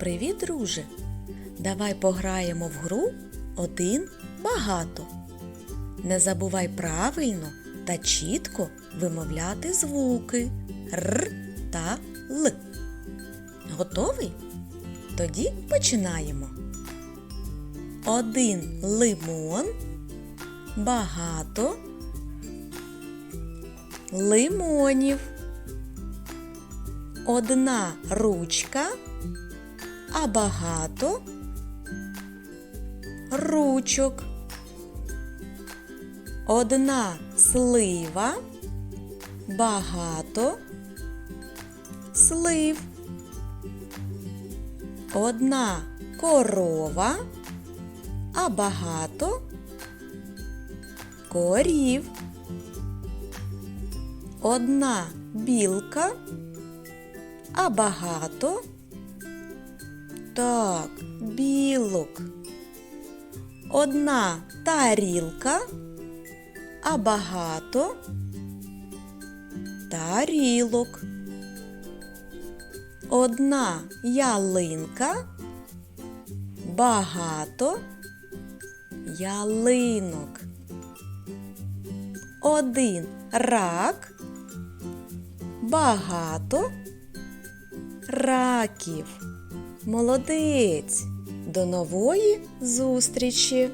Привіт, друже! Давай пограємо в гру один багато. Не забувай правильно та чітко вимовляти звуки Р та Л. Готовий? Тоді починаємо. Один лимон. Багато лимонів. Одна ручка, а багато? Ручок. Одна слива, багато. Слив. Одна корова, а багато? Корів. Одна білка, а багато так, білок. Одна тарілка, а багато тарілок. Одна ялинка, багато ялинок. Один рак, багато раків. Молодець! До нової зустрічі!